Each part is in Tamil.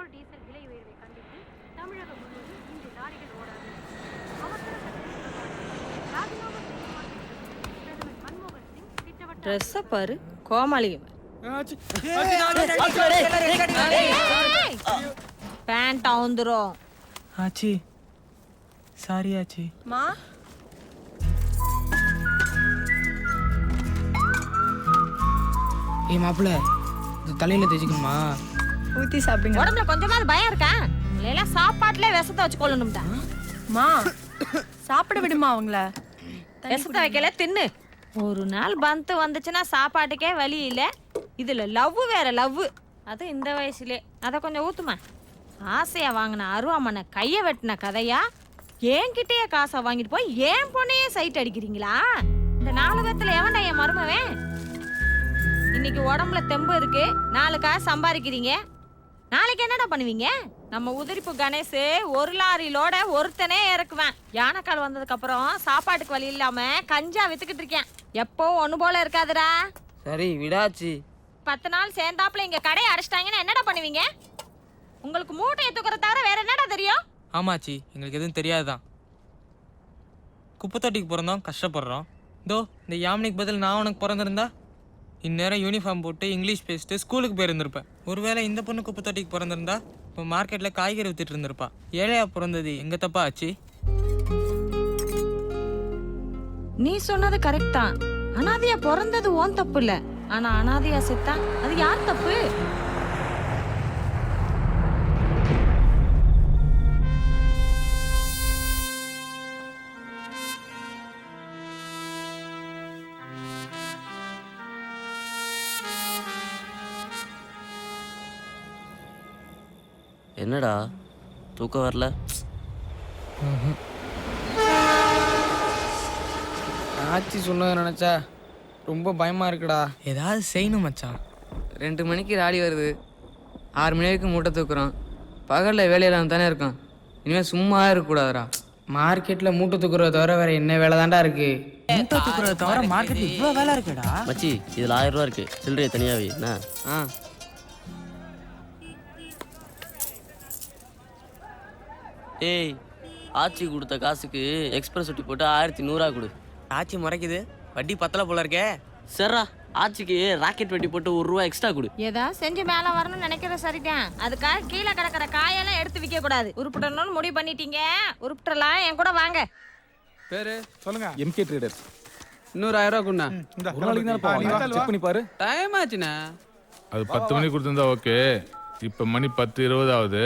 பெட்ரோல் டீசல் விலை உயர்வை கண்டித்து தமிழகம் முழுவதும் இன்று லாரிகள் ஓடாது அவசர சட்டம் தொடர்பாக ராஜினாமா செய்யுமாறு பிரதமர் மன்மோகன் சிங் திட்டவட்ட ட்ரெஸ்ஸை பாரு கோமாளியும் பேண்ட் அவுந்துரும் ஆச்சி சாரி ஆச்சி மா ஏய் மாப்பிள்ள இது தலையில தேய்ச்சிக்கணுமா ஊத்தி சாப்பிடுங்க. உடம்புல கொஞ்சமாவது பயம் இருக்கா? எல்லாம் சாப்பாட்டுல விஷத்தை வச்சு கொள்ளணும்டா மா சாப்பிட விடுமா அவங்கள? விஷத்தை வைக்கல தின்னு. ஒரு நாள் பந்து வந்துச்சுன்னா சாப்பாட்டுக்கே வழி இல்ல. இதுல லவ் வேற லவ். அது இந்த வயசுலே. அத கொஞ்சம் ஊத்துமா? ஆசையா வாங்கின அருவாமனை கைய வெட்டின கதையா? என்கிட்டயே காசை வாங்கிட்டு போய் ஏன் பொண்ணையே சைட் அடிக்கிறீங்களா? இந்த நாலுகத்துல எவன்டா என் மருமவன்? இன்னைக்கு உடம்புல தெம்பு இருக்கு. நாலு காசு சம்பாதிக்கிறீங்க. நாளைக்கு என்னடா பண்ணுவீங்க? நம்ம உதிரிப்பு கணேஷ் ஒரு லாரிலோட ஒருத்தனே இறக்குவேன். யானைக்கால் வந்ததுக்கு அப்புறம் சாப்பாட்டுக்கு வழி இல்லாம கஞ்சா வித்துக்கிட்டு இருக்கேன். எப்பவும் ஒண்ணு போல இருக்காதுடா. சரி விடாச்சி. பத்து நாள் சேர்ந்தாப்புல இங்க கடையை அடைச்சிட்டாங்கன்னா என்னடா பண்ணுவீங்க? உங்களுக்கு மூட்டையை தூக்குறத தவிர வேற என்னடா தெரியும்? ஆமாச்சி எங்களுக்கு எதுவும் தெரியாதுதான். குப்பை தொட்டிக்கு பிறந்தோம் கஷ்டப்படுறோம். இதோ இந்த யாமினிக்கு பதில் நான் உனக்கு பிறந்திருந்தா? இந்நேரம் யூனிஃபார்ம் போட்டு இங்கிலீஷ் பேசிட்டு ஸ்கூலுக்கு போயிருந்திருப்பேன். ஒருவேளை இந்த பொண்ணு குப்பை தொட்டிக்கு பிறந்திருந்தா இப்போ மார்க்கெட்டில் காய்கறி வித்துட்டு இருந்திருப்பா. ஏழையா பிறந்தது எங்கே தப்பா ஆச்சு? நீ சொன்னது கரெக்ட் தான். அனாதையா பிறந்தது ஓன் தப்பு இல்லை. ஆனா அனாதையா செத்தா அது யார் தப்பு? என்னடா? தூக்கம் வரல? ஆச்சி சொன்னதை நினச்சா ரொம்ப பயமாக இருக்குடா. ஏதாவது செய்யணும் மச்சான். ரெண்டு மணிக்கு ராடி வருது. ஆறு மணி வரைக்கும் மூட்டை தூக்குறோம் பகலில் வேலையில்லாம தானே இருக்கோம் இனிமேல் சும்மா இருக்கக்கூடாதுடா. மார்க்கெட்டில் மூட்டை தூக்குறத தவிர வேற என்ன வேலை தான்டா இருக்கு? தவிர மார்க்கெட் இவ்வளோ வேலை இருக்குடா. மச்சி இதில் ஆயிரம் ரூபா இருக்கு. சில்லறையை தனியாவே. என்ன? ஆ. ஏய் ஆச்சி கொடுத்த காசுக்கு எக்ஸ்பிரஸ் ஒட்டி போட்டு ஆயிரத்தி நூறா கொடு. ஆச்சி முறைக்குது. வட்டி பத்தல போல இருக்கே. சரிடா ஆச்சிக்கு ராக்கெட் வெட்டி போட்டு ஒரு ரூபா எக்ஸ்ட்ரா கொடு. ஏதாவது செஞ்சு மேல வரணும்னு நினைக்கிற சரிதான். அதுக்காக கீழே கிடக்கிற காயெல்லாம் எடுத்து விற்க கூடாது. உருப்பிடணும்னு முடிவு பண்ணிட்டீங்க. உருப்பிடலாம் என் கூட வாங்க. பேரு சொல்லுங்க. எம்கே ட்ரேடர்ஸ் இன்னொரு ஆயிரம் ரூபா குண்ணா ஒரு நாளைக்கு தானே போவாங்க செக் பண்ணி பாரு. டைம் ஆச்சுண்ணா. அது பத்து மணிக்கு கொடுத்துருந்தா ஓகே இப்போ மணி பத்து இருபது ஆகுது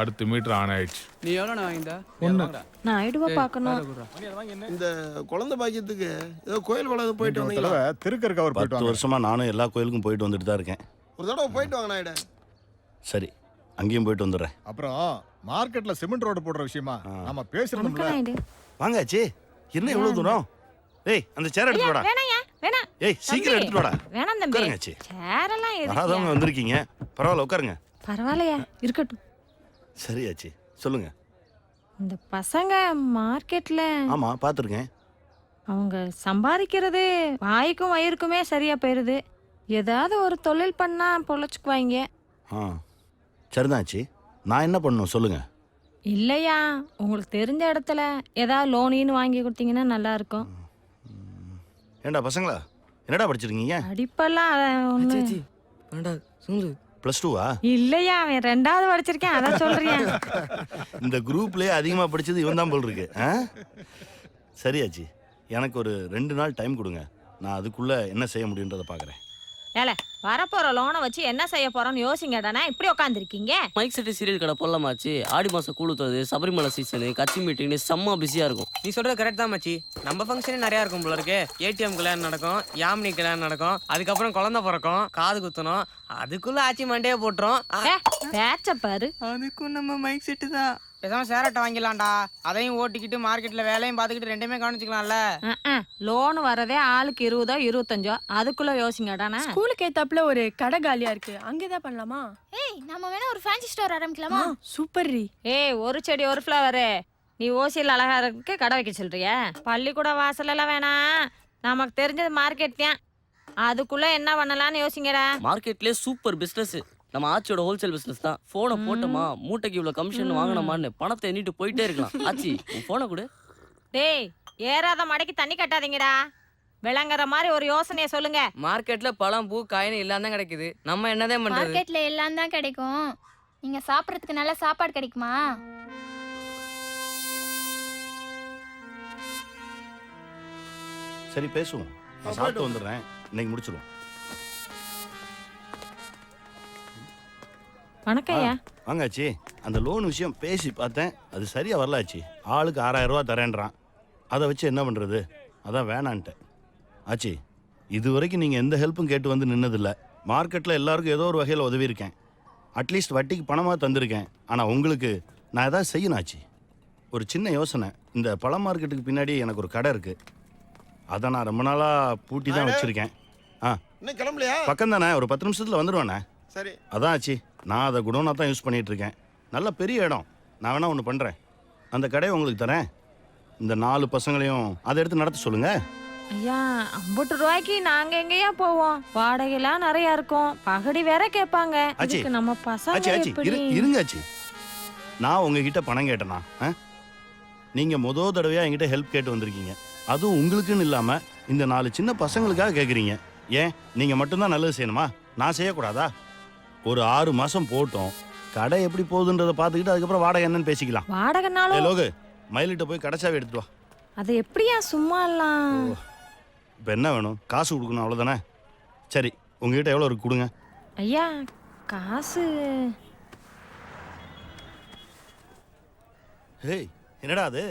அடுத்த மீட்டர் ஆன் ஆயிடுச்சு. நீ எவ்வளோண்ணா வாங்கிட்டா ஒண்ணு. நான் ஐடுவா பார்க்கணும். இந்த குழந்தை பாக்கியத்துக்கு ஏதோ கோயில் வளர்ந்து போயிட்டு வந்தீங்களா? தடவை திருக்கருக்கு அவர் போயிட்டு பத்து வருஷமா நானும் எல்லா கோயிலுக்கும் போயிட்டு வந்துட்டு தான் இருக்கேன். ஒரு தடவை போயிட்டு வாங்க நாயுடு சரி அங்கேயும் போயிட்டு வந்துடுறேன். அப்புறம் மார்க்கெட்ல சிமெண்ட் ரோடு போடுற விஷயமா நாம பேசுறோம்ல வாங்க ஆச்சி என்ன இவ்வளவு தூரம்? ஏய் அந்த சேர் எடுத்து வாடா. ஏய் சீக்கிரம். எடுத்துட்டு வாடா. வேணாம் தம்பி. வராதவங்க எதுக்கு வந்திருக்கீங்க. பரவாயில்ல உட்காருங்க. பரவாயில்லையா இருக்கட்டும். சரி ஆச்சி சொல்லுங்க. இந்த பசங்க மார்க்கெட்ல ஆமா பார்த்துருக்கேன் அவங்க சம்பாதிக்கிறது வாய்க்கும் வயிறுக்குமே சரியா போயிருது. ஏதாவது ஒரு தொழில் பண்ணா பொழைச்சுக்குவாங்க. ஆ சரிதான் ஆச்சி நான் என்ன பண்ணணும் சொல்லுங்க. இல்லையா உங்களுக்கு தெரிஞ்ச இடத்துல ஏதாவது லோனின்னு வாங்கி கொடுத்தீங்கன்னா நல்லா இருக்கும். ஏண்டா பசங்களா? என்னடா படிச்சிருக்கீங்க? படிப்பெல்லாம் சேச்சி வேண்டா சொல்லு. ப்ளஸ் டூவா இல்லையா அவன் ரெண்டாவது படிச்சிருக்கேன் அதான் சொல்றியா இந்த குரூப்லயே அதிகமாக படிச்சது இவன் தான் போல் இருக்கு. ஆ? சரி ஆச்சி எனக்கு ஒரு ரெண்டு நாள் டைம் கொடுங்க. நான் அதுக்குள்ள என்ன செய்ய முடியுன்றதை பார்க்குறேன். ஏல வரப்போற லோனை வச்சு என்ன செய்ய போறோம்னு யோசிங்கடானா? இப்படி உட்காந்துருக்கீங்க மைக் செட்டு சீரியல் கடை போடலாமாச்சு? ஆடி மாதம் கூழுத்தது சபரிமலை சீசனு கட்சி மீட்டிங்னு செம்ம பிஸியாக இருக்கும். நீ சொல்றது கரெக்ட் தான் மச்சி. நம்ம ஃபங்க்ஷனே நிறையா இருக்கும் போல இருக்கு. ஏடிஎம் கல்யாணம் நடக்கும் யாமினி கல்யாணம் நடக்கும் அதுக்கப்புறம் குழந்தை பிறக்கும் காது குத்தணும் அதுக்குள்ள ஆச்சி மண்டையை போட்டுரும். பேச்ச பாரு. அதுக்கும் நம்ம மைக் செட்டு தான். பேசாம சேரட்டை வாங்கிடலாம்டா. அதையும் ஓட்டிக்கிட்டு மார்க்கெட்ல வேலையும் பார்த்துக்கிட்டு ரெண்டுமே கவனிச்சுக்கலாம்ல. லோன் வரதே ஆளுக்கு இருபதோ இருபத்தஞ்சோ அதுக்குள்ள யோசிங்கடானா ஸ்கூலுக்கு ஏத்தாப்புல ஒரு கடை காலியா இருக்கு. அங்கேதான் பண்ணலாமா? ஏய் நம்ம வேணா ஒரு ஃபேன்சி ஸ்டோர் ஆரம்பிக்கலாமா? சூப்பர் ரீ ஏய் ஒரு செடி ஒரு ஃப்ளவரு நீ ஓசியில் அழகா இருக்கு கடை வைக்க சொல்றியா? பள்ளிக்கூட வாசல் எல்லாம் வேணாம் நமக்கு தெரிஞ்சது மார்க்கெட் தான். அதுக்குள்ள என்ன பண்ணலாம்னு யோசிங்கடா. மார்க்கெட்லேயே சூப்பர் பிஸ்னஸ் நம்ம ஆச்சியோட ஹோல்சேல் பிசினஸ் தான். போனை போட்டோமா? மூட்டைக்கு இவ்வளவு கமிஷன் வாங்கினோமான்னு பணத்தை எண்ணிட்டு போயிட்டே இருக்கலாம். ஆச்சி உன் போனை கொடு. டேய் ஏறாத மடைக்கு தண்ணி கட்டாதீங்கடா. விளங்குற மாதிரி ஒரு யோசனையை சொல்லுங்க. மார்க்கெட்ல பழம் பூ காயின்னு எல்லாம் தான் கிடைக்குது. நம்ம என்னதான் பண்றது? மார்க்கெட்ல எல்லாம் தான் கிடைக்கும். நீங்க சாப்பிடறதுக்கு நல்ல சாப்பாடு கிடைக்குமா? சரி பேசுவோம். நான் சாப்பிட்டு வந்துடுறேன். இன்னைக்கு முடிச்சிருவோம். வணக்கம் ஐயா வாங்க ஆச்சி அந்த லோன் விஷயம் பேசி பார்த்தேன். அது சரியா வரல ஆச்சி ஆளுக்கு ஆறாயிரம் ரூபா தரேன்றான். அதை வச்சு என்ன பண்றது? அதான் வேணான்ட்டேன் ஆச்சி இது வரைக்கும் நீங்கள் எந்த ஹெல்ப்பும் கேட்டு வந்து நின்னதில்ல. மார்க்கெட்டில் எல்லாருக்கும் ஏதோ ஒரு வகையில் உதவி இருக்கேன் அட்லீஸ்ட் வட்டிக்கு பணமாக தந்திருக்கேன். ஆனால் உங்களுக்கு நான் ஏதாவது செய்யணும் ஆச்சி. ஒரு சின்ன யோசனை. இந்த பழ மார்க்கெட்டுக்கு பின்னாடி எனக்கு ஒரு கடை இருக்குது அதை நான் ரொம்ப நாளாக பூட்டி தான் வச்சுருக்கேன். ஆ. இன்னும் கிளம்பலையா? பக்கம் தானே ஒரு பத்து நிமிஷத்தில் வந்துடுவேண்ணே சரி. அதான் ஆச்சு. நான் அதை குடோனாக தான் யூஸ் பண்ணிட்டு இருக்கேன் நல்ல பெரிய இடம். நான் வேணா ஒன்று பண்ணுறேன். அந்த கடையை உங்களுக்கு தரேன். இந்த நாலு பசங்களையும் அதை எடுத்து நடத்த சொல்லுங்க. ஐயா ஐம்பது ரூபாய்க்கு நாங்க எங்கேயா போவோம்? வாடகைலாம் நிறைய இருக்கும். பகடி வேற கேட்பாங்க. நம்ம பசங்க எப்படி? இரு இருங்க ஆச்சி. நான் உங்ககிட்ட பணம் கேட்டேனா? ஆ? நீங்கள் முத தடவையாக என்கிட்ட ஹெல்ப் கேட்டு வந்திருக்கீங்க. அதுவும் உங்களுக்குன்னு இல்லாமல் இந்த நாலு சின்ன பசங்களுக்காக கேட்குறீங்க ஏன்? நீங்கள் மட்டும்தான் நல்லது செய்யணுமா? நான் செய்யக்கூடாதா? ஒரு ஆறு மாதம் போட்டோம். கடை எப்படி போகுதுன்றதை பார்த்துக்கிட்டு அதுக்கப்புறம் வாடகை என்னன்னு பேசிக்கலாம். வாடகைனாலும் லோகு மயிலிட்ட போய் கடைச்சாவே எடுத்துட்டு வா. அது எப்படியா சும்மா எல்லாம்? இப்போ என்ன வேணும்? காசு கொடுக்கணும் அவ்வளோதானே சரி உங்ககிட்ட எவ்வளோ இருக்கு கொடுங்க. ஐயா காசு. ஹேய் என்னடா அது?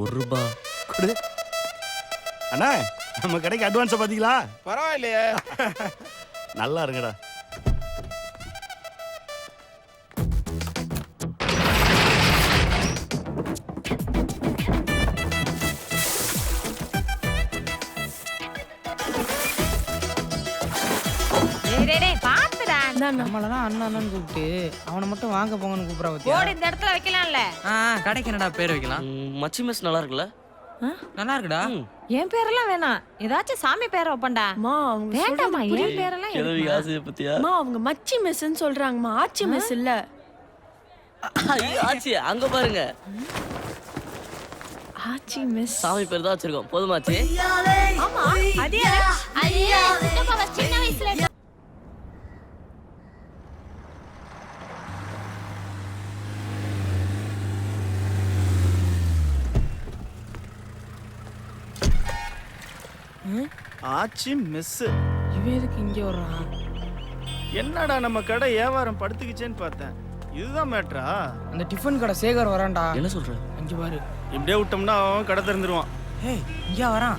ஒரு ரூபா. கொடு. அண்ணா நம்ம கடைக்கு அட்வான்ஸை பார்த்தீங்களா பரவாயில்லையே. நல்லா இருங்கடா. நம்மளதான் அண்ணன் கூப்பிட்டு அவனை மட்டும் வாங்க போங்கன்னு கூப்பிடா பத்தியா? போர்டு இந்த இடத்துல வைக்கலாம்ல. ஆ கடைக்கு என்னடா பேர் வைக்கலாம்? மச்சி மெஸ் நல்லா இருக்குல்ல? நல்லா இருக்குடா ம். என் பேரெல்லாம் வேணாம். ஏதாச்சும் சாமி பேரை வைப்பேன்டா அம்மா அவங்க வேண்டாம்மா என் பேரெல்லாம் கிழவி? ஆசையை பத்தியா? அம்மா அவங்க மச்சி மெஸ்ன்னு சொல்றாங்கம்மா. ஆச்சி மெஸ் இல்ல. ஐயோ, ஆச்சி அங்க பாருங்க. ஆச்சி மெஸ். சாமி பேர் தான் வச்சிருக்கோம். போதுமாச்சி ஆமா அதே ஐயா சித்தப்பாவை சின்ன வயசுல ஆச்சி மெஸ் இவன் எதுக்கு இங்க வர்றான்? என்னடா நம்ம கடை வியாபாரம் படுத்துக்கிச்சேன்னு பார்த்தேன். இதுதான் மேட்ரா அந்த டிஃபன் கடை சேகர் வரான்டா. என்ன சொல்ற? அங்க பாரு. இப்படியே விட்டோம்னா அவன் கடை திறந்துருவான். ஏய் இங்கே வரான்.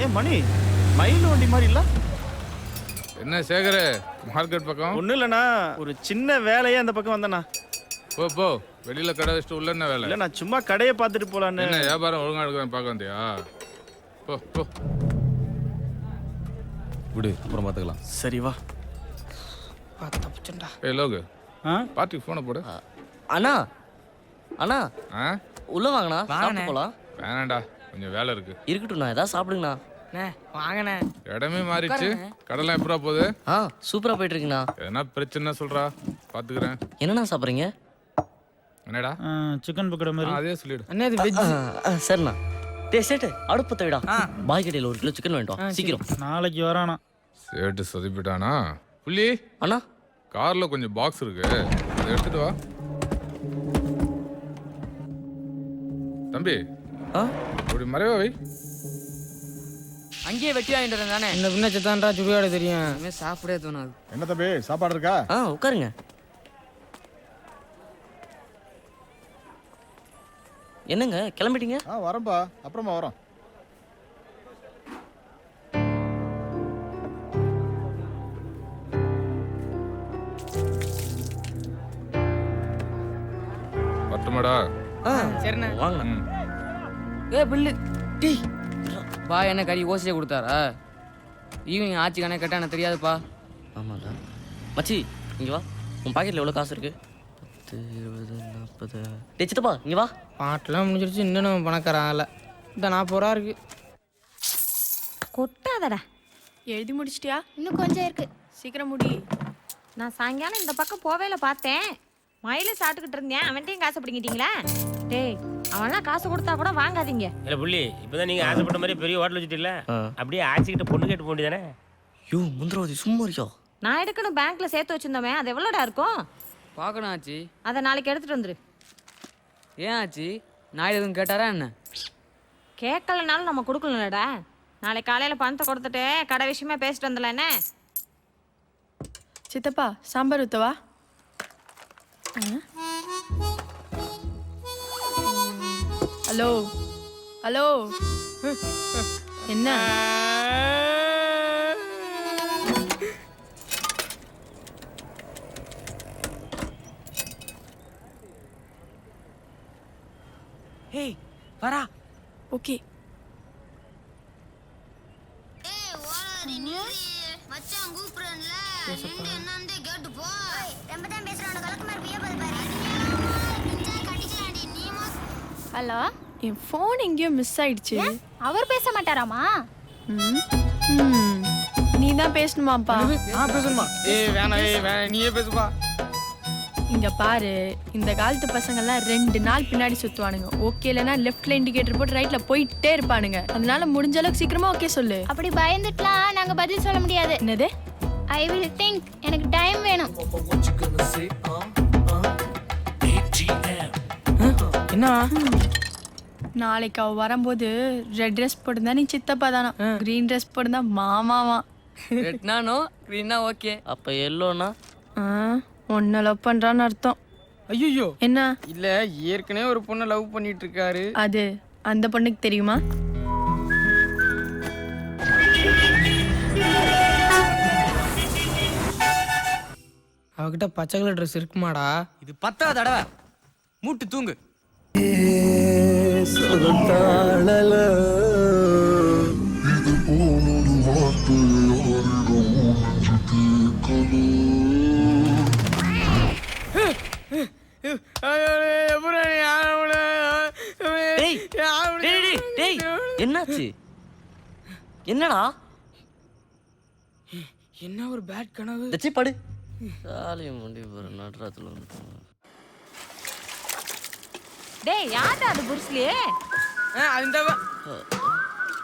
ஏ மணி மயில் வண்டி மாதிரி இல்ல? என்ன சேகரு மார்க்கெட் பக்கம்? ஒன்றும் இல்லைண்ணா ஒரு சின்ன வேலையே அந்த பக்கம் வந்தேண்ணா. போ போ. வெளியில கடை வச்சுட்டு உள்ள என்ன வேலை? இல்லை நான் சும்மா கடையை பார்த்துட்டு போலான்னு. என்ன வியாபாரம் ஒழுங்கா எடுக்கிறேன் பார்க்க வந்தியா? போ போ. விடு அப்புறம் பார்த்துக்கலாம். சரி வா. ஆ, தப்பிச்சேன்டா ஏய் லோகு. ஆ? பார்ட்டிக்கு ஃபோனை போடு. அண்ணா அண்ணா. ஆ? உள்ள வாங்கண்ணா வாங்கண்ணே. சாப்பிட்டு போலாம். வேணாண்டா கொஞ்சம் வேலை இருக்கு. இருக்கட்டும்ண்ணா ஏதாவது சாப்பிடுங்கண்ணா. அண்ணே, வாங்கண்ணே. இடமே மாறிடுச்சு. கடைலாம் எப்படா போகுது? ஆ சூப்பரா போயிட்டு இருக்குண்ணா எதனா பிரச்சனை சொல்றா பாத்துக்கிறேன். என்னண்ணா சாப்பிட்றீங்க? என்னடா? சிக்கன் பக்கோடா ஆ, அதே சொல்லிடு. அண்ணே இது வெஜ் சரிண்ணா. டேய் சேட்டு அடுப்பத்தை விடா ஆ. பாய் கடையில் ஒரு கிலோ சிக்கன் வேண்டாம். சீக்கிரம். நாளைக்கு வரானா. சேட்டு சொதிப்பிட்டானா? புள்ளி. அண்ணா. கார்ல கொஞ்சம் பாக்ஸ் இருக்கு. அதை எடுத்துட்டு வா. தம்பி. ஆ? அப்படி மறைவா வை. அங்கேயே வெட்டி வாங்கிட்டு தானே? இந்த பின்ன சித்தான்றா சுடுகாடு தெரியும். சாப்பிடவே தோணாது. என்ன தம்பி சாப்பாடு இருக்கா? ஆ உட்காருங்க. என்னங்க கிளம்பிட்டீங்க? ஆ வரேன்பா. அப்புறமா வரோம். பட்டுமாடா ஆ சரிண்ணே. வாங்கண்ணா ம். ஏ பில்லு. டேய் பா என்ன கறி ஓசியே கொடுத்தாரா? ஈவினிங் ஆச்சி கணக்கு கேட்டா எனக்கு தெரியாதுப்பா. ஆமாடா மச்சி இங்க வா. உன் பாக்கெட்ல எவ்வளோ காசு இருக்கு? பத்து இருபது நாற்பது டேய் சித்தப்பா இங்க வா. பாட்டெல்லாம் முடிஞ்சிருச்சு இன்னும் நம்ம பணக்காரன் ஆகல. இந்த நாற்பது ரூபா இருக்கு. கொட்டாதடா. எழுதி முடிச்சிட்டியா? இன்னும் கொஞ்சம் இருக்கு. சீக்கிரம் முடி. நான் சாயங்காலம் இந்த பக்கம் போவேல பார்த்தேன். மயில சாப்பிட்டுக்கிட்டு இருந்தேன். அவன்கிட்டயும் காசு பிடிங்கிட்டீங்களா? டேய் அவன்லாம் காசு கொடுத்தா கூட வாங்காதீங்க. இல்ல புள்ளி இப்பதான் நீங்க ஆசைப்பட்ட மாதிரி பெரிய ஹோட்டல் வச்சுட்டீல்ல? அப்படியே ஆச்சிக்கிட்ட பொண்ணு கேட்டு போக வேண்டியதானே யோ முந்திரவாதி சும்மா இருக்கியோ? நான் எடுக்கணும் பேங்க்ல சேர்த்து வச்சிருந்தோமே. அது எவ்வளோடா இருக்கும்? பார்க்கணும் ஆச்சி. அதை நாளைக்கு எடுத்துட்டு வந்துரு. ஏன் ஆச்சி? நான் எதுவும் கேட்டாரா என்ன? கேட்கலனாலும் நம்ம கொடுக்கலடா நாளைக்கு காலையில பணத்தை கொடுத்துட்டு கடை விஷயமா பேசிட்டு வந்துடலாம் என்ன? சித்தப்பா சாம்பார் ஊத்தவா? ஹலோ ஹலோ என்ன? ஏய் வரா. ஓகே. மச்சான் கூப்பிடுறேன்ல. நின்று என்னன்னு கேட்டு போ. ரொம்ப தான் பேசுறான். கலக்கு மாதிரி பிய பாரு. கட்டிக்கலாண்டி நீ ஹலோ? என் ஃபோன் எங்கேயோ மிஸ் ஆயிடுச்சு. அவர் பேச மாட்டாராமா? ம். ம். நீ தான் பேசணுமாப்பா ஆ பேசணுமா? ஏய் வேணாம் ஏய் வேணாம். நீயே பேசுப்பா. இங்க பாரு இந்த காலத்து பசங்கெல்லாம் ரெண்டு நாள் பின்னாடி சுத்துவானுங்க. ஓகே இல்லைன்னா லெஃப்ட்ல இண்டிகேட்டர் போட்டு ரைட்ல போயிட்டே இருப்பானுங்க. அதனால முடிஞ்ச அளவுக்கு சீக்கிரமா ஓகே சொல்லு. அப்படி பயந்துட்டுலாம் நாங்க பதில் சொல்ல முடியாது. என்னது? ஐ வில் திங்க் எனக்கு டைம் வேணும். என்ன? நாளைக்கு அவ வரும்போது ரெட் ட்ரெஸ் போட்டிருந்தா நீ சித்தப்பா தானா? கிரீன் ட்ரெஸ் போட்டிருந்தா மாமாவா? ரெட்னானோ க்ரீனா ஓகே அப்போ எல்லோனா ஒன்ன லவ் பண்றான்னு அர்த்தம். ஐயோ என்ன? இல்ல ஏற்கனவே ஒரு பொண்ணை லவ் பண்ணிட்டு இருக்காரு அது அந்த பொண்ணுக்கு தெரியுமா? அவகிட்ட பச்சை கலர் ட்ரெஸ் இருக்குமாடா. இது பத்தாவது தடவை. மூட்டு தூங்கு. என்னாச்சு? என்னடா? என்ன ஒரு பேட் கனவு? தச்சி படு. சாலியம் முண்டி போற நடுராத்துல வந்து டேய் யார்டா அது புருஸ்லியே அது இந்த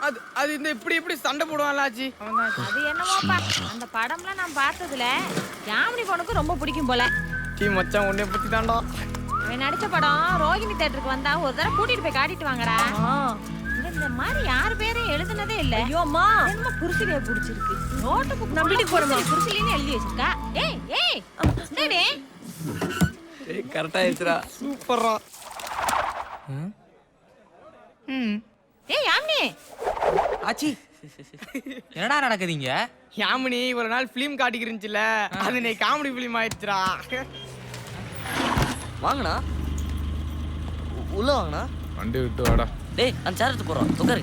அது அது இந்த இப்படி இப்படி சண்டை போடுவான்ல ஆச்சி. அது என்னமோப்பா? அந்த படம்லாம் நான் பார்த்ததுல யாமினி பொண்ணுக்கு ரொம்ப பிடிக்கும் போல. டீ மச்சான் உன்னை பத்தி தான்டா அவன் நடிச்ச படம் ரோகிணி தேட்டருக்கு வந்தா ஒரு தடவை கூட்டிட்டு போய் காட்டிட்டு வாங்கடா. இங்க இந்த மாதிரி யார் பேரும் எழுதுனதே இல்ல. ஐயோ அம்மா. என்னமோ புருஷலிய பிடிச்சிருக்கு. நோட்டு புக் நான் வீட்டுக்கு போறேம்மா. புருஷலின்னு எழுதி வச்சிருக்கா. ஏய் ஏய் என்னடி? ஏய் கரெக்டா ஆயிடுச்சுடா சூப்பர்ரா ஏய் யாமினி. ஆச்சி. என்னடா நடக்குதுங்க யாமினி ஒரு நாள் ஃபிலிம் காட்டிக்கிருந்துச்சுல அது நீ காமெடி ஃபிலிம் ஆயிடுச்சுடா. வாங்கண்ணா. உள்ள வாங்கண்ணா. வண்டி விட்டு வாடா. டேய் அந்த சேர் எடுத்து போறோம். உட்காரு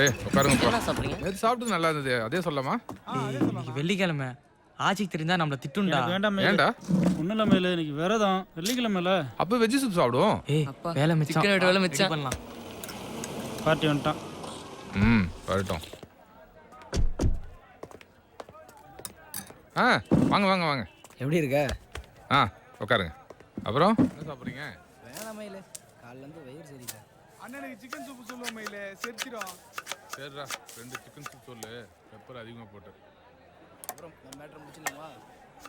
ஏய் உட்காருங்கப்பா என்ன சாப்பிடுறீங்க? நேற்று சாப்பிட்டு நல்லா இருந்தது. அதே சொல்லலாமா? இன்னைக்கு வெள்ளிக்கிழமை. ஆச்சிக்கு தெரிஞ்சா நம்மள திட்டுண்டா. வேண்டாம் ஏன்டா? ஒன்றும் இல்லாமல் இல்லை இன்னைக்கு விரதம். வெள்ளிக்கிழமைல. அப்போ வெஜ்ஜி சூப் சாப்பிடுவோம். ஏய் அப்பா, வேலை மிச்சம். எடுத்து வேலை ready மிச்சம். பண்ணலாம். பார்ட்டி வந்துட்டான். ம் வரட்டும். ஆ வாங்க வாங்க வாங்க. எப்படி இருக்க? ஆ உட்காருங்க அப்புறம்? என்ன சாப்பிட்றீங்க? வேணாமையில காலைல இருந்து வயிறு சரியில்லை. அண்ணனுக்கு சிக்கன் சூப் சொல்லுவோம் மயில. செரிச்சிரும். சரிடா ரெண்டு சிக்கன் சூப் சொல்லு. பெப்பர் அதிகமாக போட்டு. அப்புறம் நம்ம மேட்ரு முடிச்சிடலாமா?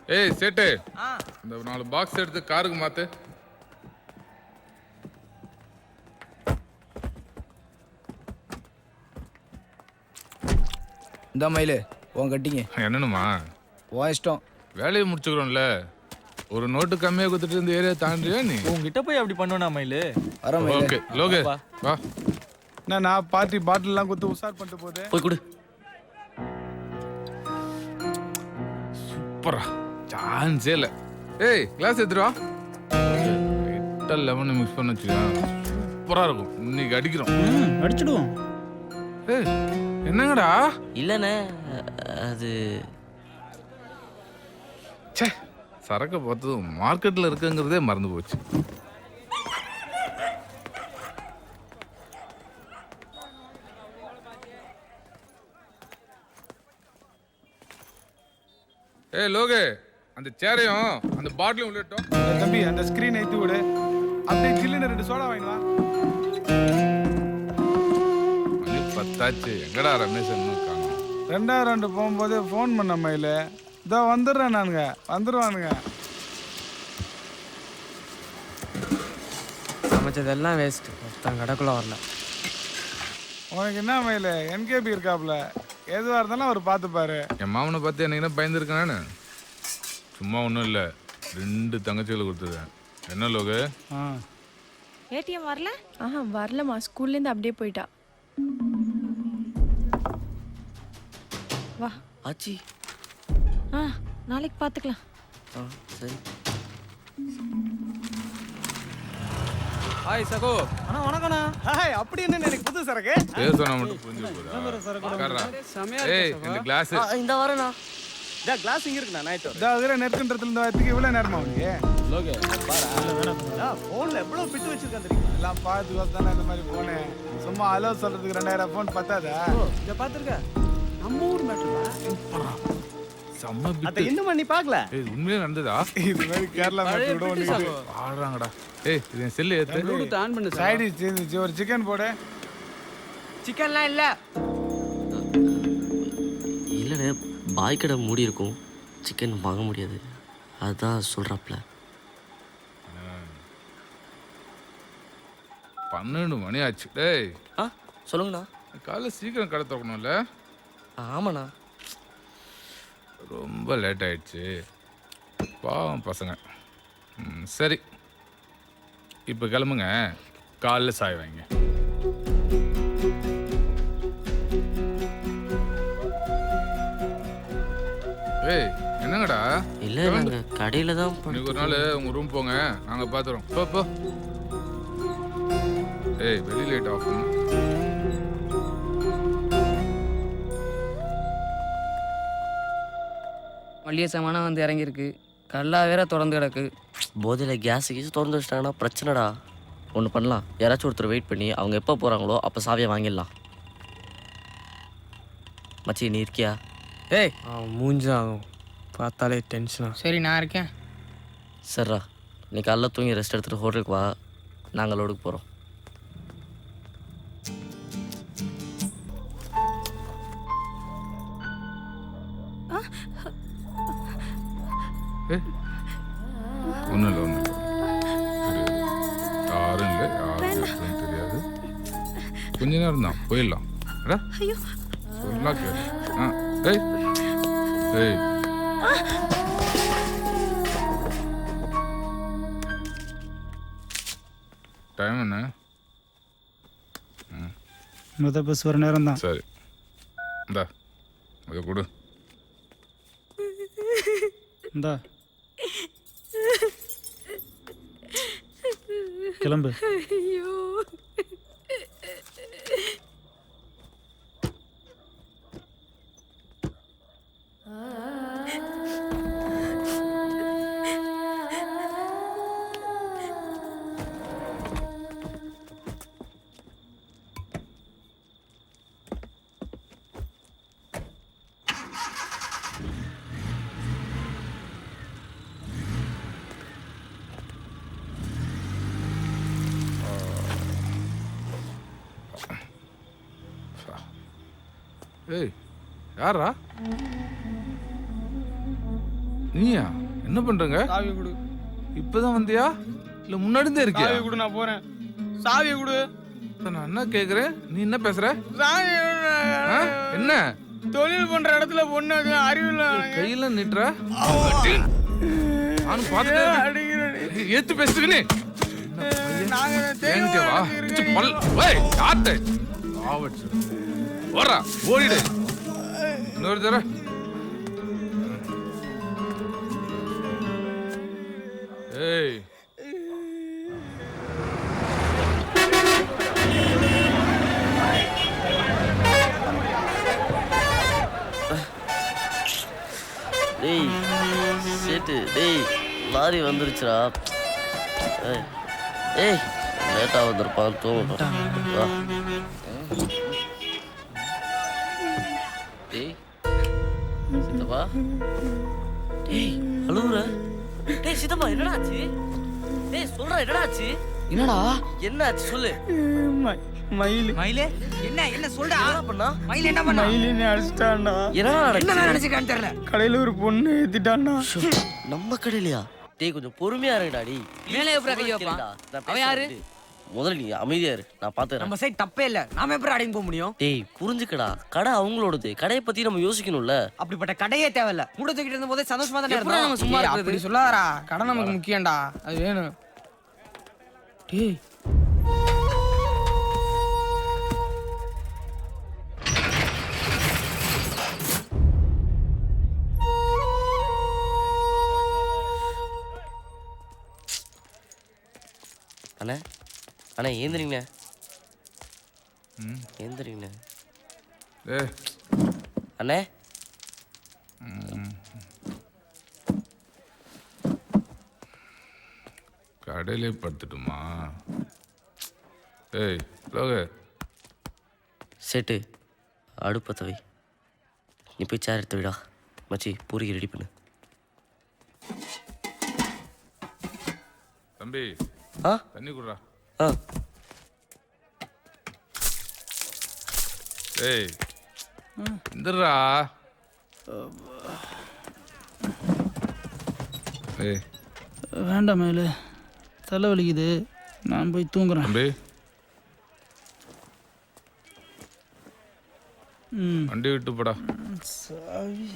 ஏய் சேட்டு. ஆ. இந்த நாலு பாக்ஸ் எடுத்து காருக்கு மாத்து. இந்த மயிலு உன் கட்டிங்க. என்னனுமா உன் இஷ்டம். வேலையை முடிச்சுக்கிறோம்ல. ஒரு நோட்டு கம்மியாக கொடுத்துட்டு இந்த ஏரியா தாண்டியா நீ? உங்ககிட்ட போய் அப்படி பண்ணுவேனா மயிலு. வர ஓகே லோகே வா. என்ன நான் பார்ட்டி பாட்டில்லாம் கொடுத்து உஷார் பண்ணிட்டு போகுது. போய் கொடு. சூப்பரா சான்ஸே இல்லை. ஏய் கிளாஸ் எடுத்துட்டு வா. லைட்டாக லெமன் மிக்ஸ் பண்ண வச்சுக்கா. சூப்பராக இருக்கும். இன்னைக்கு அடிக்கிறோம். அடிச்சிடுவோம். ஏய் என்னங்கடா? இல்லைண்ணே அது ச்சே. சரக்கு பார்த்ததும் மார்க்கெட்டில் இருக்குங்கிறதே மறந்து போச்சு. ஏய் லோகே அந்த சேரையும் அந்த பாட்டிலும் உள்ளட்டும் தம்பி அந்த ஸ்கிரீன் ஏத்தி விடு அப்படியே ஜில்லுன்னு ரெண்டு சோடா வாங்கினா மணி பத்தாச்சு. எங்கடா ரமேஷ் காணோம் ரெண்டாயிரம் ரெண்டு போகும்போது ஃபோன் பண்ண மயில. இதோ வந்துடுறேன் நானுங்க. வந்துடுவானுங்க சமைச்சதெல்லாம் வேஸ்ட் ஒருத்தன் கடைக்குள்ள வரல. உனக்கு என்ன மயில? என்கேபி இருக்காப்ல எதுவாக இருந்தாலும் அவர் பார்த்துப்பாரு. என் மாமனை பார்த்து எனக்கு என்ன பயந்துருக்கேன் நானு? சும்மா ஒன்றும் இல்லை. ரெண்டு தங்கச்சிகளை கொடுத்துருக்கேன். என்ன லோகு? ஆ. ஏடிஎம் வரல? ஆஹா வரலம்மா. ஸ்கூல்லேருந்து அப்படியே போயிட்டா. வா. ஆச்சி. ஆ நாளைக்கு பார்த்துக்கலாம் ஆ சரி. ஹாய் சகோ. அண்ணா வணக்கண்ணா ஹாய் அப்படி என்ன எனக்கு புது சரக்கு? பேர் சொன்னா மட்டும் புரிஞ்சு போதா ஏய் இந்த கிளாஸ் ஆ, இந்த வரேண்ணா கிளாஸ் இங்க இருக்குண்ணா நைட் இதோ அதுல நெருக்குன்றதுல இந்த வரத்துக்கு இவ்வளவு நேரமா உனக்கு? போன்ல எவ்வளவு பிட்டு வச்சிருக்கேன் தெரியுமா? எல்லாம் பார்த்து பார்த்து தானே இந்த மாதிரி போனேன் சும்மா அலோ சொல்றதுக்கு ரெண்டாயிரம் ஃபோன் பத்தாதா? இத பாத்துருக்க நம்ம ஊர் மேட்டர் செம்ம பிட்டு. இன்னும் நீ பார்க்கல? ஏய் இது உண்மையிலே நடந்ததா? இது மாதிரி கேரளா மேட்டர் கூட ஒண்ணு ஆடுறாங்கடா. ஏய் இது என் செல்லு ஏத்து ஆன் பண்ணு சைடு இருந்துச்சு. ஒரு சிக்கன் போடு. சிக்கன்லாம் இல்ல. இல்லைண்ணே பாய் கடை மூடி இருக்கும். சிக்கன் வாங்க முடியாது. அதுதான் சொல்கிறாப்புல பன்னெண்டு மணி ஆச்சு. டேய். ஆ சொல்லுங்கண்ணா. காலைல சீக்கிரம் கடை திறக்கணும்ல? ஆமாண்ணா. ரொம்ப லேட் ஆயிடுச்சு. பாவம் பசங்க. ம், சரி. இப்போ கிளம்புங்க. காலைல சாய் வைங்க. ஏய் என்னங்கடா? இல்லை நாங்கள் கடையில் தான் இன்னைக்கு ஒரு நாள் உங்க ரூம் போங்க. நாங்க பாத்துறோம். போ போ. ஏய் வெளி லைட் ஆஃப் பண்ணு மளிகை சாமானம் வந்து இறங்கியிருக்கு. கல்லா வேற திறந்து கிடக்கு. போதையில் கேஸ் கீஸ் திறந்து வச்சிட்டாங்கன்னா பிரச்சனைடா. ஒன்று பண்ணலாம். யாராச்சும் ஒருத்தர் வெயிட் பண்ணி அவங்க எப்போ போகிறாங்களோ அப்போ சாவியை வாங்கிடலாம். மச்சி நீ இருக்கியா? ஏய்! மூஞ்சாகும் பார்த்தாலே டென்ஷனா சரி நான் இருக்கேன். சரிடா. நீ காலைல தூங்கி ரெஸ்ட் எடுத்துகிட்டு ஹோட்டலுக்கு வா. நாங்கள் லோடுக்கு போகிறோம் ஒன்றும் இல்லை ஒன்றும் இல்லை யாரும் இல்லை யாரும் எப்படின்னு தெரியாது. கொஞ்ச நேரம் தான் போயிடலாம். சொல்லா கேளு. ஆ ஏய் ஏய் டைம் என்ன? முத பஸ் வர நேரம் தான். சரி. இந்தா அதை கொடு. இந்தா. கிளம்பு. ஐயோ. யாரா நீயா? என்ன பண்றங்க? சாவி கொடு. இப்பதான் வந்தியா? இல்ல முன்னாடி இருக்கியா? சாவி கொடு நான் போறேன். சாவி கொடு. நான் என்ன கேக்குறேன் நீ என்ன பேசுற? சாவி? என்ன? தொழில் பண்ற இடத்துல பொண்ணு அது அறிவில்ல கையில நிட்டுற நானும் பார்த்துட்டே இருக்கேன். ஏத்து பேசுறீங்க நாங்க பல். ஏய் யார்ட்ட ஆவட்ஸ் ஓடுறா ஓடிடு. இன்னொரு தர ஏய். டேய் சேட்டு டேய் லாரி வந்துருச்சுடா. ஏய் ஏய் லேட்டாக வந்திருப்பான் தூங்கட்டும். டேய் அழுவுற என்னடா ஆச்சு? டேய் சொல்றா என்னடா ஆச்சு? என்னடா? என்ன ஆச்சு சொல்லு. மயில். மயிலே? என்ன என்ன சொல்டா என்ன பண்ணா? மயில் என்ன பண்ணா? மயிலின்னு அடிச்சிட்டான்டா. என்னடா என்ன நினைச்சுக்கான்னு தெரியல. கடையில ஒரு பொண்ணு ஏத்திட்டான்டா. நம்ம கடையிலயா? டேய் கொஞ்சம் பொறுமையா இருங்கடா டேய். மேலே அவன் யாரு? முதல்ல நீ அமைதியா இரு. நான் பாத்துறேன் நம்ம சைடு தப்பே இல்ல. நாம எப்படி அடங்கி போக முடியும்? டேய் புரிஞ்சுக்கடா. கடை அவங்களோடது. கடையை பத்தி நம்ம யோசிக்கணும்ல. அப்படிப்பட்ட கடையே தேவையில்ல. மூட தூக்கிட்டு இருந்த போதே சந்தோஷமா தானே எப்படா நம்ம சும்மா ஏய், அப்படி சொல்லாதடா. கடை நமக்கு முக்கியம்டா. அது வேணும். டேய். அண்ணே. அண்ணே ஏந்திரிங்கண்ணே ம். ஏந்திரிங்கண்ணே ஏய் அண்ணே. கடையிலே படுத்துட்டுமா? ஏய் லோக. சேட்டு அடுப்பை தவை. நீ போய் சேர் எடுத்து விடா. மச்சி பூரிக்கு ரெடி பண்ணு. தம்பி ஆ? தண்ணி குடுறா ஏய் இந்தரா ஏய். வேண்டாம் மேலு. தலை வலிக்குது. நான் போய் தூங்குறேன். தம்பி. ம். வண்டி விட்டு போடா. சாவி.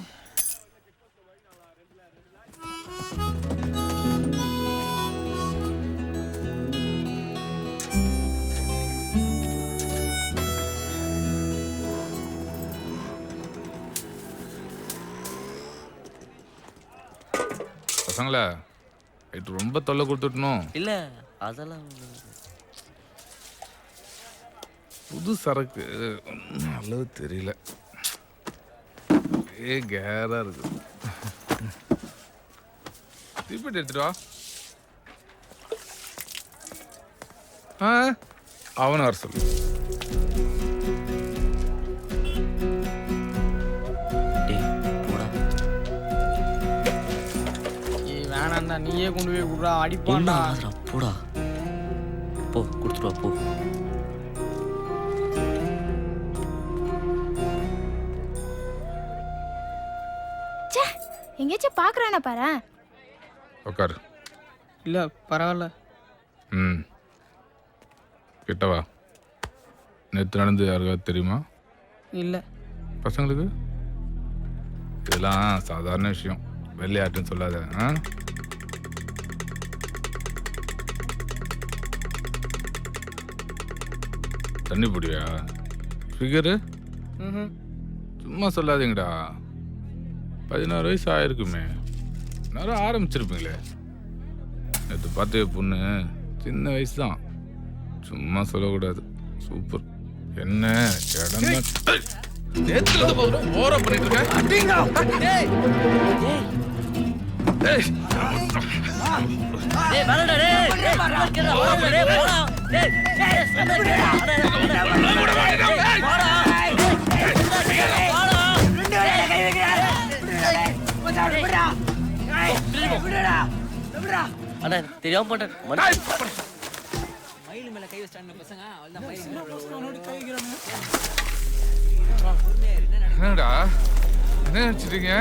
பசங்களா நைட்டு ரொம்ப தொல்லை கொடுத்துட்டணும். இல்ல அதெல்லாம். புது சரக்கு. நல்லது தெரியல. ஏ கேரா இருக்கு. தீப்பெட்டி எடுத்துட்டு வா. ஆ அவனை வர சொல்லு. வேணாம்டா நீயே கொண்டு போய் விட்றா ஒன்றும் அடிப்பான்டா போடா. போ கொடுத்துட்டு வா போ. எங்கேயாச்சும் பாக்குறானா பாரு. உட்காரு இல்லை பரவாயில்ல. ம். கிட்ட வா. நேற்று நடந்து யாருக்காவது தெரியுமா? இல்லை. பசங்களுக்கு? இதெல்லாம் சாதாரண விஷயம். வெள்ளையாட்டுன்னு சொல்லாத ஆ? தண்ணி பிடியா ஃபிகரு சும்மா சொல்லாதீங்கடா. பதினாறு வயசு ஆயிருக்குமே. நேரம் ஆரம்பிச்சிருப்பீங்களே. நேற்று பார்த்த பொண்ணு சின்ன வயசு தான் சும்மா சொல்லக்கூடாது. சூப்பர் என்ன? இடம் நேத்துல போகிறோம் ஓரம் பண்ணிட்டு இருக்கேன். அண்ணா தெரியாம போட்டேன். மயில் மேல கை வச்சிட்டாங்க பசங்க அவ்வளவுதான் மயில் என்னடா என்ன நினைச்சிட்டீங்க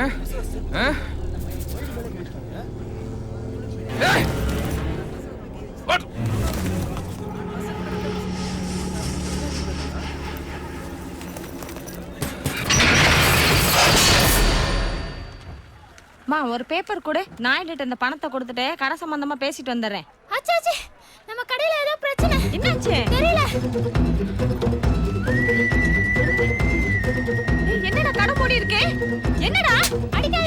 மா ஒரு பேப்பர் கொடு. நாயிட்டு இந்த பணத்தை கொடுத்துட்டு கடை சம்பந்தமா பேசிட்டு வந்துடுறேன். ஆச்சாச்சி நம்ம கடையில ஏதோ பிரச்சனை. என்னாச்சு? தெரியல. என்னடா கடை மூடி இருக்கு என்னடா? அடிக்காதீங்க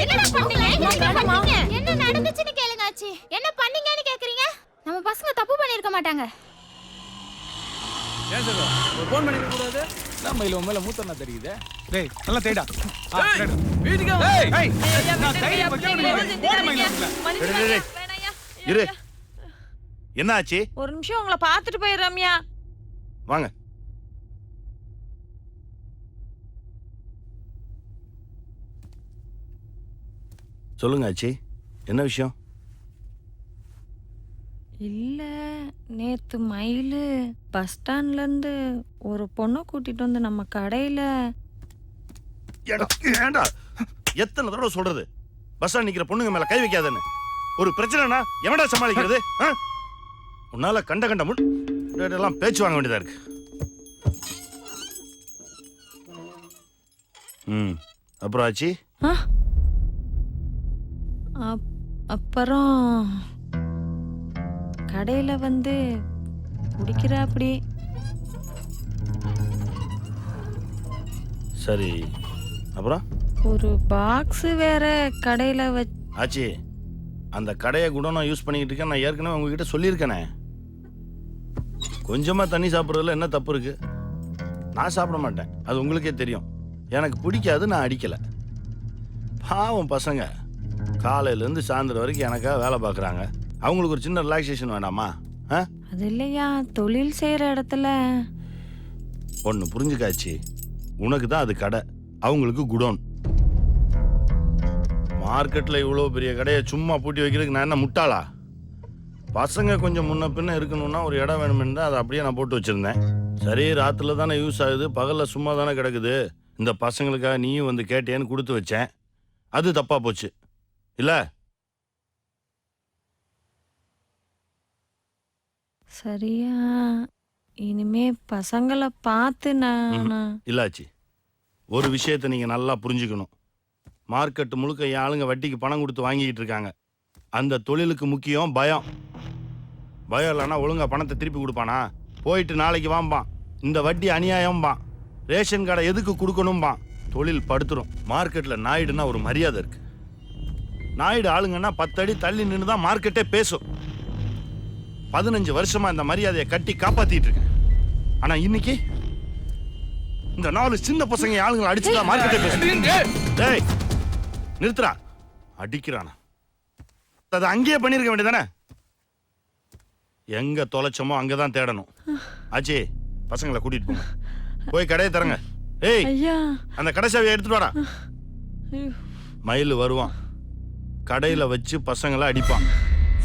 ஆச்சி என்ன பண்ணீங்கன்னு கேக்குறீங்க? நம்ம பசங்க தப்பு பண்ணிருக்க மாட்டாங்க. ஏன் சார்? ஒரு ஃபோன் பண்ணி கூடாது? நம்ம இல்ல உன் மேல மூத்தனா தெரியுது? டேய் நல்லா தேடா. நான். இரு. என்ன ஆச்சு ஒரு நிமிஷம் உங்களை பார்த்துட்டு போயிரு ரம்யா. வாங்க. சொல்லுங்க ஆச்சி. என்ன விஷயம்? இல்ல நேத்து மயிலு பஸ் ஸ்டாண்ட்ல இருந்து ஒரு பொண்ணை கூட்டிட்டு வந்து நம்ம கடையில ஏண்டா? எத்தனை தடவை சொல்றது? பஸ்ஸா நிக்கிற பொண்ணுங்க மேல கை வைக்காதன்னு. ஒரு பிரச்சனைனா எவன்டா சமாளிக்கிறது? உன்னால கண்ட கண்ட முள் எல்லாம் பேச்சு வாங்க வேண்டியதா இருக்கு. ம் அப்புறம் ஆச்சி? அப்புறம் கடையில வந்து குடிக்கிறாப்படி சரி அப்புறம்? ஒரு பாக்ஸ் வேற கடையில வச். ஆச்சி அந்த கடையை கூட நான் யூஸ் பண்ணிக்கிட்டு இருக்கேன். நான் ஏற்கனவே உங்ககிட்ட சொல்லியிருக்கேனே. கொஞ்சமா தண்ணி சாப்பிட்றதுல என்ன தப்பு இருக்கு? நான் சாப்பிட மாட்டேன். அது உங்களுக்கே தெரியும். எனக்கு பிடிக்காது நான் அடிக்கல. பாவம் பசங்க. காலையிலேருந்து சாயந்தரம் வரைக்கும் எனக்காக வேலை பார்க்குறாங்க. அவங்களுக்கு ஒரு சின்ன ரிலாக்ஸேஷன் வேண்டாமா? ஆ? அது இல்லையா? தொழில் செய்யற இடத்துல. ஒன்று புரிஞ்சுக்காச்சு. உனக்கு தான் அது கடை. அவங்களுக்கு குடோன். மார்க்கெட்டில் இவ்வளோ பெரிய கடையை சும்மா பூட்டி வைக்கிறதுக்கு நான் என்ன முட்டாளா? பசங்க கொஞ்சம் முன்ன பின்ன இருக்கணும்னா ஒரு இடம் வேணுமென்னு தான் அதை அப்படியே நான் போட்டு வச்சுருந்தேன். சரி ராத்திரில தானே யூஸ் ஆகுது. பகலில் சும்மா தானே கிடக்குது. இந்த பசங்களுக்காக நீயும் வந்து கேட்டேன்னு கொடுத்து வச்சேன். அது தப்பாக போச்சு. இல்லை? சரியா? இனிமே பசங்களை பார்த்து நான் இல்லாச்சி. ஒரு விஷயத்தை நீங்கள் நல்லா புரிஞ்சுக்கணும். மார்க்கெட் முழுக்க என் ஆளுங்க வட்டிக்கு பணம் கொடுத்து வாங்கிக்கிட்டு இருக்காங்க. அந்த தொழிலுக்கு முக்கியம் பயம். பயம் இல்லைன்னா ஒழுங்கா பணத்தை திருப்பி கொடுப்பானா? போயிட்டு நாளைக்கு வாம்பான். இந்த வட்டி அநியாயம்பான். ரேஷன் கார்டை எதுக்கு கொடுக்கணும்பான். தொழில் படுத்துரும். மார்க்கெட்டில் நாயுடுனா ஒரு மரியாதை இருக்கு. நாயுடு ஆளுங்கன்னா பத்தடி தள்ளி நின்று தான் மார்க்கெட்டே பேசும். பதினஞ்சு வருஷமா இந்த மரியாதையை கட்டி காப்பாத்திட்டு இருக்கேன். ஆனா இன்னைக்கு இந்த நாலு சின்ன பசங்க ஆளுங்களை அடிச்சுட்டா மார்க்கெட்டே பேசுறீங்க டேய் நிறுத்துறா அடிக்கிறானா? அதை அங்கேயே பண்ணிருக்க வேண்டியதானே எங்க தொலைச்சோமோ அங்கதான் தேடணும். ஆச்சி பசங்களை கூட்டிட்டு போங்க. போய் கடையை தரங்க ஏய் அந்த கடை சாவியை எடுத்துட்டு வாடா. மயில் வருவான். கடையில வச்சு பசங்களை அடிப்பான்.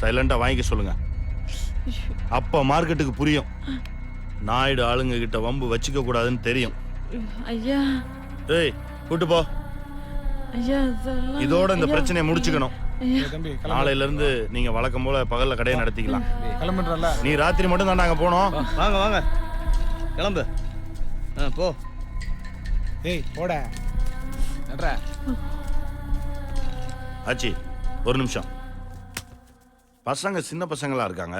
சைலண்டா வாங்கிக்க சொல்லுங்க. அப்ப மார்க்கெட்டுக்கு புரியும். நாயுடு ஆளுங்க கிட்ட வம்பு வச்சுக்க கூடாதுன்னு தெரியும். ஐயா. ஏய் கூட்டு போ. ஐயா இதோட இந்த பிரச்சனையை முடிச்சுக்கணும். நாளையில இருந்து நீங்க வழக்கம் போல பகல்ல கடையை நடத்திக்கலாம். கிளம்பிடுறல நீ ராத்திரி மட்டும் தான் நாங்க போனோம் வாங்க வாங்க. கிளம்பு. ஆ போ. ஏய் போட. நட்ரா ஆச்சி ஒரு நிமிஷம். பசங்க சின்ன பசங்களா இருக்காங்க?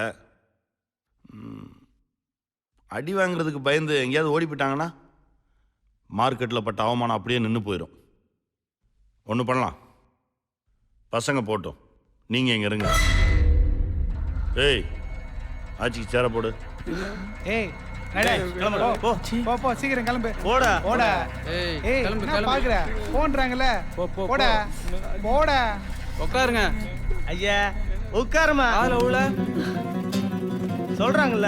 அடி வாங்குறதுக்கு பயந்து எங்கேயாவது ஓடி போயிட்டாங்கன்னா மார்க்கெட்டில் பட்ட அவமானம் அப்படியே நின்று போயிடும் ஒன்று பண்ணலாம். பசங்க போட்டோம். நீங்கள் இங்கே இருங்க. ஏய் ஆச்சிக்கு சேர போடு. ஏய் சீக்கிரம் கிளம்பு. போடா. போடா. ஏய். பாக்குற? போன்றாங்கல போ, போ, போடா. போடா. உட்காருங்க ஐயா உட்காருமா கால உள்ள. சொல்றாங்கல்ல.